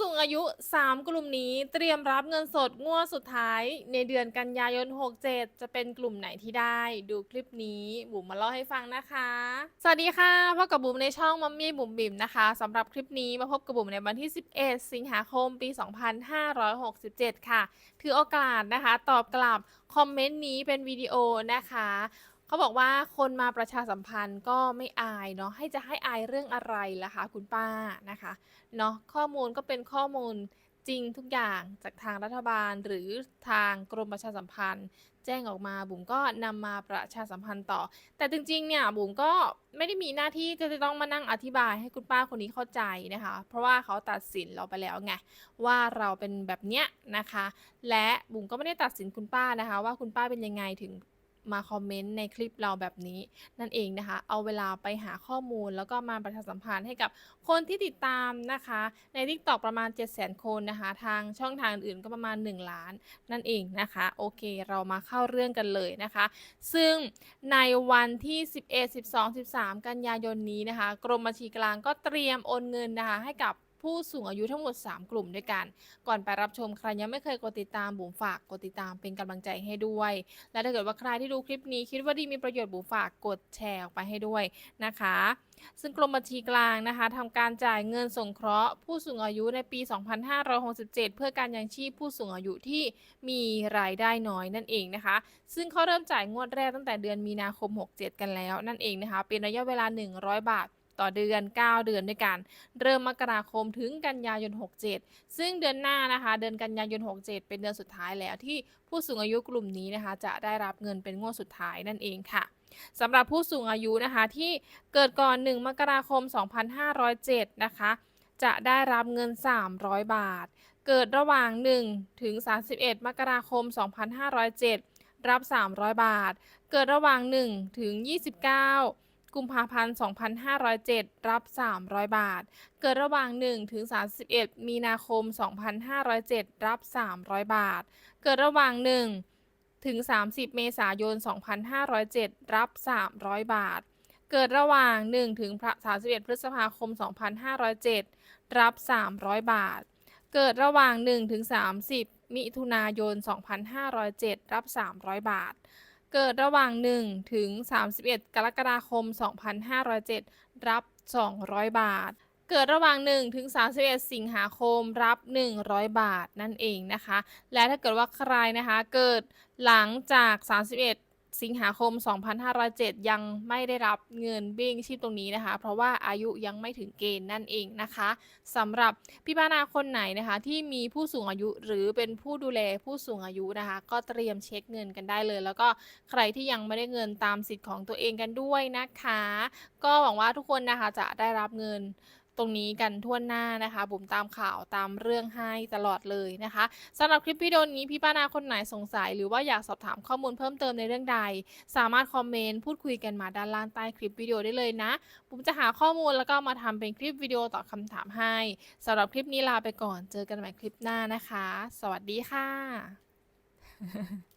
สูงอายุ 3 กลุ่มนี้เตรียมรับเงินสดงวดสุดท้าย ในเดือนกันยายน 67 จะเป็นกลุ่มไหนที่ได้ ดูคลิปนี้บุ๋มมาเล่าให้ฟังนะคะ สวัสดีค่ะพบกับบุ๋มในช่องมัมมี่บุ๋มบิ๋มนะคะสำหรับคลิปนี้มาพบกับบุ๋มในวันที่ 11 สิงหาคมปี 2567 ค่ะ ถือโอกาสนะคะ ตอบกลับคอมเมนต์นี้เป็นวิดีโอนะคะ เขาบอกว่าคนมาประชาสัมพันธ์ก็ไม่อายเนาะให้จะให้อายเรื่องอะไรล่ะคะคุณป้านะคะเนาะข้อมูลก็เป็นข้อมูลจริงทุกอย่างจากทางรัฐบาลหรือทางกรมประชาสัมพันธ์ แจ้งออกมาบุ๋มก็นำมาประชาสัมพันธ์ต่อ แต่จริงๆเนี่ยบุ๋มก็ไม่ได้มีหน้าที่จะต้องมานั่งอธิบายให้คุณป้าคนนี้เข้าใจนะคะ เพราะว่าเขาตัดสินเราไปแล้วไงว่าเราเป็นแบบเนี้ยนะคะ และบุ๋มก็ไม่ได้ตัดสินคุณป้านะคะ ว่าคุณป้าเป็นยังไงถึง มาคอมเมนต์ในคลิปเราแบบนี้ นั่นเองนะคะ เอาเวลาไปหาข้อมูลแล้วก็มาประชาสัมพันธ์ให้กับคนที่ติดตามนะคะ ใน t ิ k t o k ประมาณ 7 0 0 0 0 0 คนนะคะ ทางช่องทางอื่นก็ประมาณ 1 ล้าน นั่นเองนะคะ โอเคเรามาเข้าเรื่องกันเลยนะคะ ซึ่งในวันที่ 11 12 13 กันยายนนี้นะคะ กรมบัญชีกลางก็เตรียมโอนเงินนะคะให้กับ ผู้สูงอายุทั้งหมด 3 กลุ่มด้วยกัน ก่อนไปรับชมใครยังไม่เคยกดติดตามบุ๋มฝากกดติดตามเป็นกำลังใจให้ด้วย และถ้าเกิดว่าใครที่ดูคลิปนี้คิดว่าดีมีประโยชน์บุ๋มฝากกดแชร์ออกไปให้ด้วยนะคะ ซึ่งกรมบัญชีกลางนะคะทำการจ่ายเงินสงเคราะห์ ผู้สูงอายุในปี 2567 เพื่อการยังชีพผู้สูงอายุที่มีรายได้น้อยนั่นเองนะคะ ซึ่งเขาเริ่มจ่ายงวดแรกตั้งแต่เดือนมีนาคม 67 กันแล้วนั่นเองนะคะ เป็นระยะเวลา 100 บาท ต่อเดือน 9 เดือนด้วยกัน เริ่มมกราคมถึงกันยายน 67 ซึ่งเดือนหน้านะคะ เดือนกันยายน 67 เป็นเดือนสุดท้ายแล้วที่ผู้สูงอายุกลุ่มนี้นะคะ จะได้รับเงินเป็นงวดสุดท้ายนั่นเองค่ะสำหรับผู้สูงอายุนะคะที่เกิดก่อน 1 มกราคม 2507 นะคะ จะได้รับเงิน 300 บาท เกิดระหว่าง 1 ถึง 31 มกราคม 2507 รับ 300 บาท เกิดระหว่าง 1 ถึง 29 กุมภาพันธ์ 2507 รับ 300 บาท เกิดระหว่าง 1 ถึง 31 มีนาคม 2507 รับ 300 บาท เกิดระหว่าง 1 ถึง 30 เมษายน 2507 รับ 300 บาท เกิดระหว่าง 1 ถึง 31 พฤษภาคม 2507 รับ 300 บาท เกิดระหว่าง 1 ถึง 30 มิถุนายน 2507 รับ 300 บาท เกิดระหว่าง 1 ถึง 31 กรกฎาคม 2507 รับ 200 บาท เกิดระหว่าง 1 ถึง 31 สิงหาคม รับ 100 บาทนั่นเองนะคะ และถ้าเกิดว่าใครนะคะ เกิดหลังจาก 31 สิงหาคม 2507 ยังไม่ได้รับเงินเบี้ยงชีพตรงนี้นะคะ เพราะว่าอายุยังไม่ถึงเกณฑ์นั่นเองนะคะสำหรับพี่ป้านาคนไหนนะคะที่มีผู้สูงอายุหรือเป็นผู้ดูแลผู้สูงอายุนะคะ ก็เตรียมเช็คเงินกันได้เลย แล้วก็ใครที่ยังไม่ได้เงินตามสิทธิ์ของตัวเองกันด้วยนะคะ ก็หวังว่าทุกคนนะคะจะได้รับเงิน ตรงนี้กันทั่วหน้านะคะ บุ๋มตามข่าวตามเรื่องให้ตลอดเลยนะคะสำหรับคลิปวิดีโอนี้พี่ป้านาคนไหนสงสัย หรือว่าอยากสอบถามข้อมูลเพิ่มเติมในเรื่องใด สามารถคอมเมนต์พูดคุยกันมาด้านล่างใต้คลิปวิดีโอได้เลยนะบุ๋มจะหาข้อมูลแล้วก็มาทำเป็นคลิปวิดีโอตอบคำถามให้สำหรับคลิปนี้ลาไปก่อนเจอกันใหม่คลิปหน้านะคะ สวัสดีค่ะ